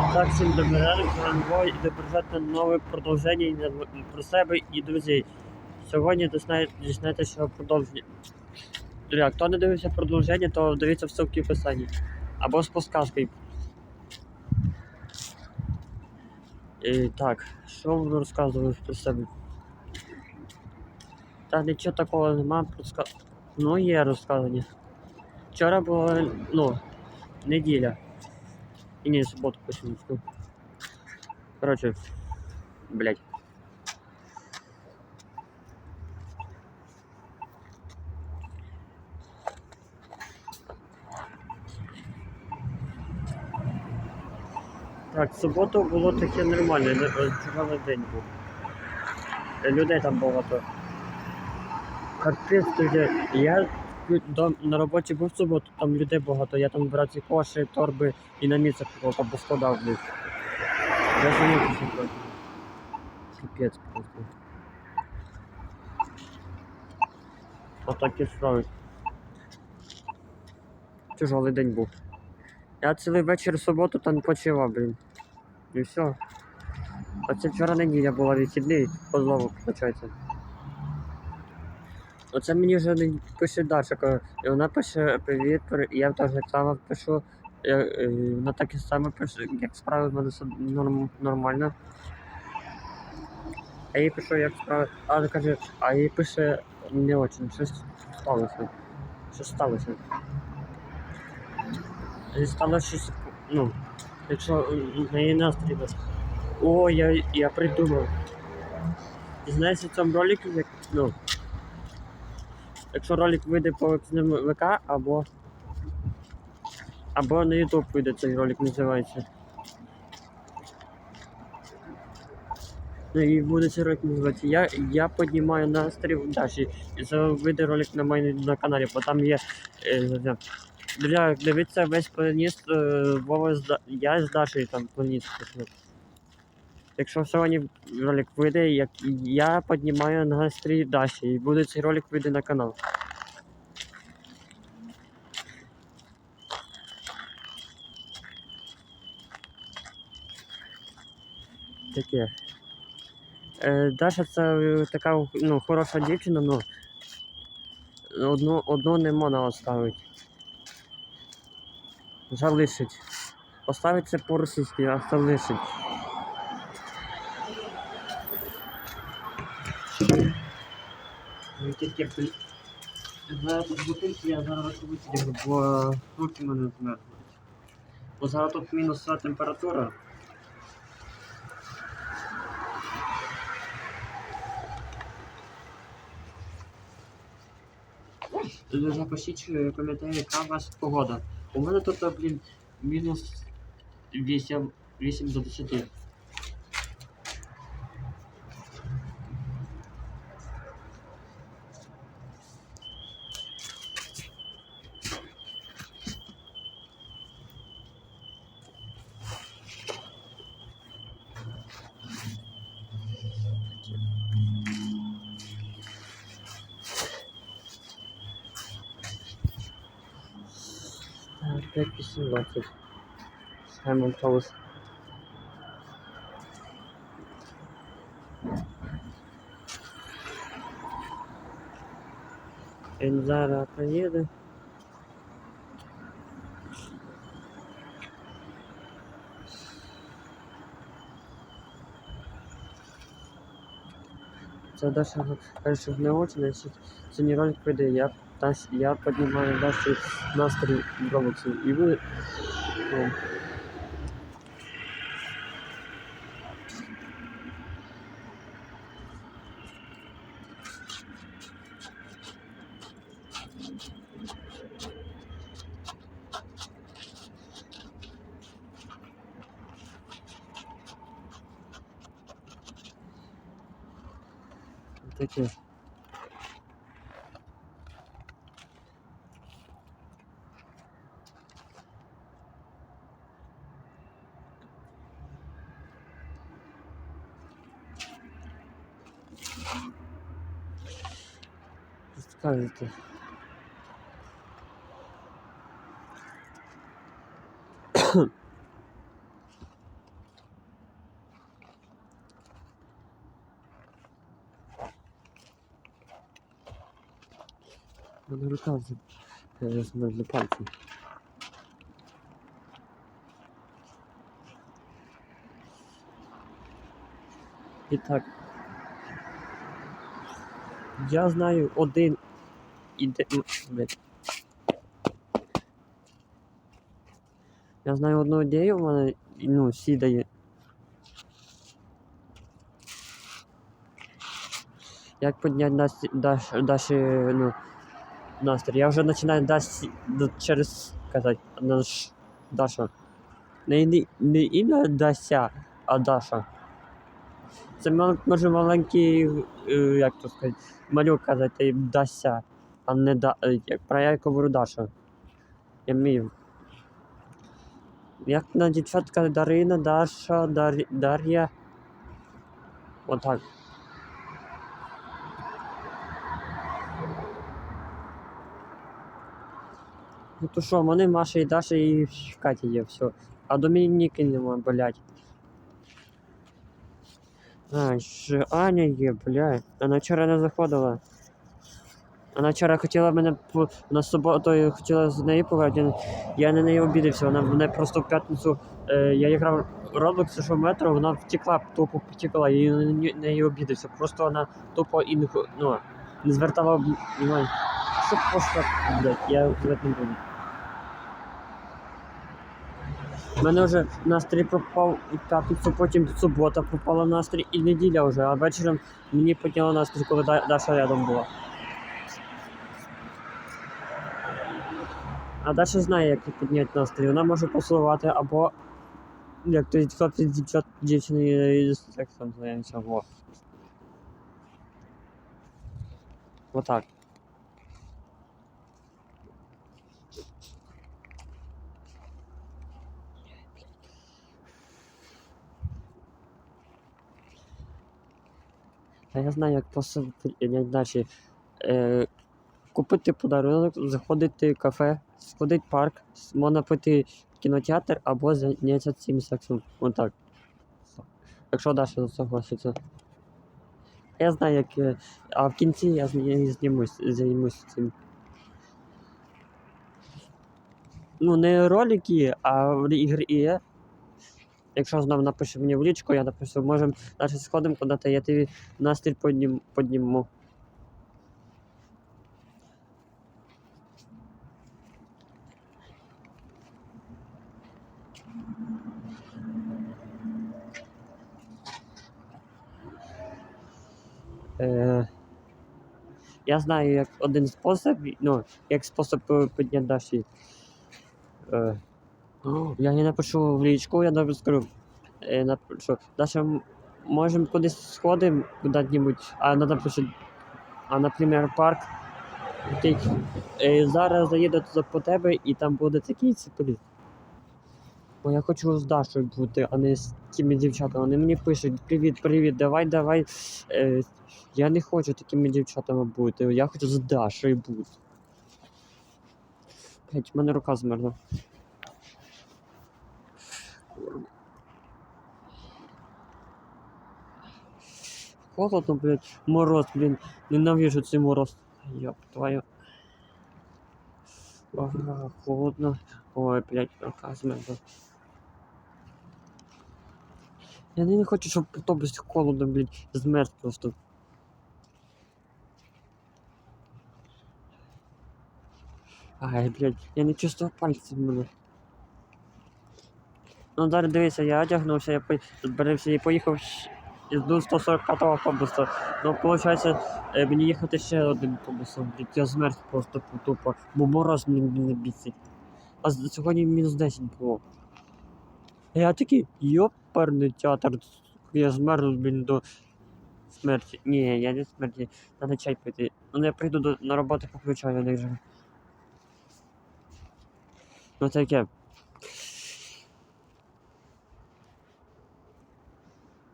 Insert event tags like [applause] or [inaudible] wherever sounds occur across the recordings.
Так всім нового і добережете нове продовження про себе і друзей. Сьогодні дізнає- дізнаєтеся що продовження. Друзі, хто не дивився продовження, то дивіться ссылки в описанні. Або з подсказкою. І так, що вам розказувати про себе? Та нічого такого нема. Ну, є розказання. Вчора була, ну, неділя. І ні, суботу почему Короче, блядь. Так, в суботу було таке нормальне, не- е, чудовий день був. Е, Людей там багато. Капець тоді. Я до, на роботі був в суботу, там людей багато, я там брав ці коші, торби і на місце поскладав них. Я замітився просто. Капець просто. Отакі справи. Тяжелий день був. Я цілий вечір в суботу там почивав, блін. І все. А це вчора неділя була вихідний, позову, виходить. Оце мені вже не пише Даша, каже, і вона пише привіт, я теж так само пишу. Я, е, вона так і саме пише, як справи в мене все норм, нормально. А їй пишу, як справи. А вона каже, а їй пише не очень, щось сталося. Що сталося? І стало щось, ну, якщо на її настрій. О, я, я придумав. Знаєш, в цьому ролику, як, ну, якщо ролик вийде по цьому ВК або або на YouTube вийде цей ролик називається. Ну і буде цей ролик називатися. Я, я піднімаю настрій в Даші. І це вийде ролик на моєму на каналі, бо там є. Е, Друзі, дивіться весь планіст е, Вова я з Дашею там планіст. Якщо сьогодні ролик вийде, як я піднімаю настрій Даші, і буде цей ролик вийде на канал. Таке. Е, Даша це е, така ну, хороша дівчина, ну одну, одну не можна оставити. Залишить. Поставить це по-російськи, а залишить. Ну. За тут бутильки я зараз витягну, бо руки мене змерзнуть. Бо зараз тут мінусова температура. Запишіть е, коментарі, яка у вас погода. У мене тут, е, блін, мінус 8, 8 до 10. Так, 5-18. Саймон Тоус. Він зараз приїде. Це Даша каже, що не очень, якщо це не ролик прийде, я, Даш, я піднімаю Даші настрій в Роблоксі. І ви, ну, таке. цікавіки. [coughs] Мене рука вже змерзли пальці. І так, я знаю один іде. Я знаю одну ідею, в мене ну, сідає. Як підняти Насті, Даш, Даші, ну, настрій. Я вже починаю Даші ну, через казати, наш Даша. Не, не, не ім'я Дася, а Даша. Це може маленький, е, як то сказати, малюк казати Дася, а не да, е, як про я говорю Даша. Я вмію. Як на дівчатка Дарина, Даша, Дар, Дар'я. Отак. Ну то що, вони Маша і Даша і Катя є, все. А Домініки нема, блядь. А, ще Аня є, блядь. Вона вчора не заходила. Вона вчора хотіла мене на суботу хотіла з нею поговорити. Я на неї обідався. Вона мене просто в п'ятницю. Е, я грав Roblox, пішов метро, вона втекла, тупо втекла, її- на неї- обідався. Просто вона тупо і не, ну, не звертала внимання. Що просто, блядь, я говорити не буду. У мене вже настрій пропав у п'ятницю, потім субота пропала настрій і неділя вже, а вечором мені підняла настрій, коли Даша рядом була. А Даша знає, як підняти настрій. Вона може посилувати або як той хлопець дівчат дівчини з сексом займається. Во. Отак. Та я знаю, як посилати далі. Е, купити подарунок, заходити в кафе, сходити в парк, можна піти в кінотеатр або зайнятися цим сексом. Отак. Якщо Даша согласиться. Я знаю, як. е, А в кінці я знімусь, займусь цим. Ну, не ролики, а ігри є. Якщо знов напише мені в лічку, я напишу, можемо далі сходимо куди-то, я тобі настрій піднім, підніму. Е, я знаю, як один спосіб, ну, як спосіб підняти. Е, я не напишу в лічку, я навіть скажу. Е, напишу, Даша, можемо кудись сходимо куди-небудь, а вона напише, а, наприклад, парк. Окей, е, зараз заїду по тебе і там буде такий цепеліт. Бо я хочу з Дашою бути, а не з тими дівчатами. Вони мені пишуть: привіт, привіт, давай, давай. Е, я не хочу такими дівчатами бути. Я хочу з Дашою бути. Блять, в мене рука змерзла. Холодно, блядь, мороз, блін, ненавижу цей мороз. Ёб твою. Холодно. Ой, блядь, рука змерзла. Я не хочу, щоб автобус холодно, блядь, змерз просто. Ай, блядь, я не чувствую пальців мене. Ну зараз дивися, я одягнувся, я зберився і поїхав до 145 автобуса. Ну, виходить, е, мені їхати ще один автобусом. Блядь, Я змерз просто тупо, бо мороз мені не бісить. А сьогодні мінус 10 було. Я такий, йоперний театр, я змерз, блін, до смерті. Ні, я не смерті, треба чай пити. Ну, я прийду до, на роботу поп'ю чаю, не вже. Ну таке.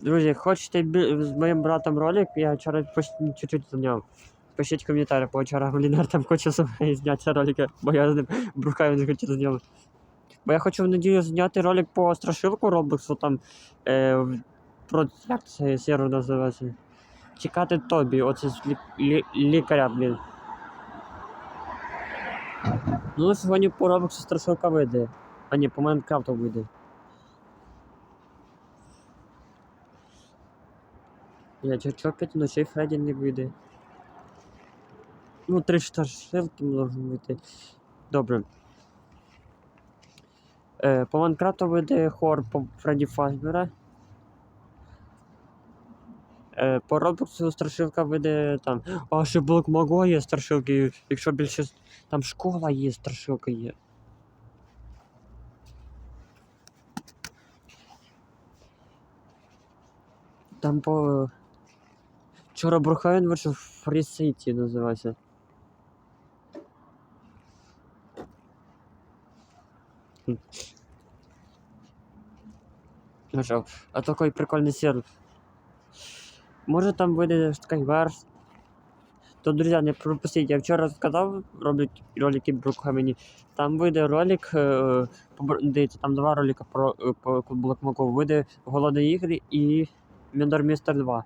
Друзі, хочете з моїм братом ролик, я вчора чуть-чуть зняв. Пишіть коментарі, бо вчора Галінар там хоче зняти ролики, бо я з ним брухаю, не хочу зняти. Бо я хочу в неділю зняти ролик по страшилку Роблоксу, там е, про як це сервер називається. Чекати Тобі, оце з лі, лі, лікаря, блін. Ну, сьогодні по Роблоксу страшилка вийде. А ні, по Майнкрафту вийде. Я чо, чо п'ять ночей Фредді не вийде. Ну, три страшилки можуть вийти. Добре. Е, по Майнкрафту вийде хор по Фредді Фазбера. Е, по Роблоксу страшилка вийде там. А ще блок Маго є страшилки. Якщо більше. Там школа є, страшилка є. Там по. Вчора Брухайн вийшов Free City називається. Хм. Нашел. А такой прикольный сервис. Може там вийде Skywars. То, друзі, не пропустіть. Я вчора сказав, роблять ролики Брукхамені. Там вийде ролик, Бр- дивіться, там два ролика про е, Блокмаку. Вийде Голодні ігри і Мендор Містер 2.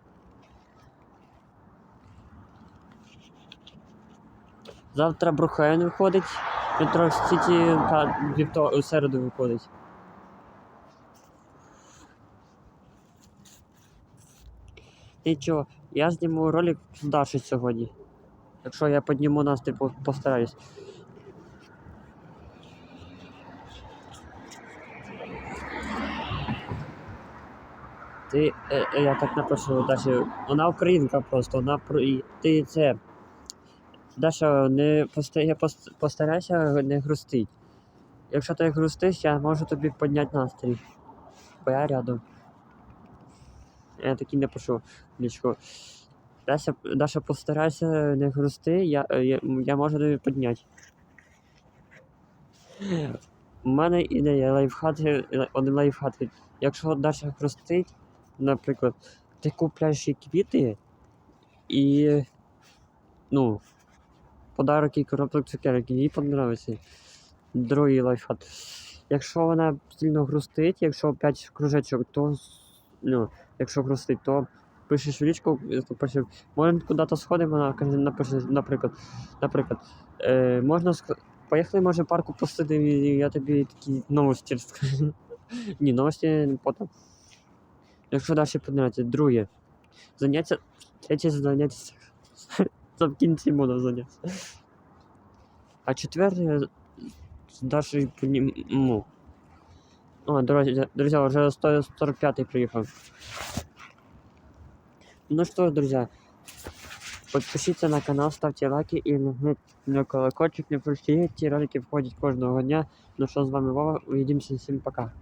Завтра Брухайн виходить. Метро Сіті середу виходить. Нічого, я зніму ролик з Даші сьогодні. Якщо я підніму нас, типу, постараюсь. Ти, е, е, я так напишу Даші, вона українка просто, вона про. Ти це. Даша, не поста- я постарайся не грустить. Якщо ти грустиш, я можу тобі підняти настрій. Бо я рядом. Я таки не пишу нічого. Даша, Даша, постарайся не грусти, я, е, я, я можу тобі підняти. У мене ідея лайфхак, один лайфхак. Якщо Даша грустить, наприклад, ти купляєш їй квіти і. Ну, подарок і коробок цукерок, їй подобається. Другий лайфхак. Якщо вона сильно грустить, якщо 5 кружечок, то ну, якщо грустить, то пишеш в лічку, пише, може куди-то сходимо, вона напише, наприклад, наприклад, е, можна поїхали, може, парку посидимо, і я тобі такі новості розкажу. [laughs] Ні, новості потім. Якщо далі подивитися, друге. Заняття, третє заняття. [laughs] Це в кінці буду заняття. А четверте Дашею підніму. О, друзі, друзі, вже 145 приїхав. Ну что ж, друзья, подпишитесь на канал, ставьте лайки и на колокольчик, не пропустите, ті ролики входять кожного дня. Ну що, з вами Вова, увидимся, всім пока.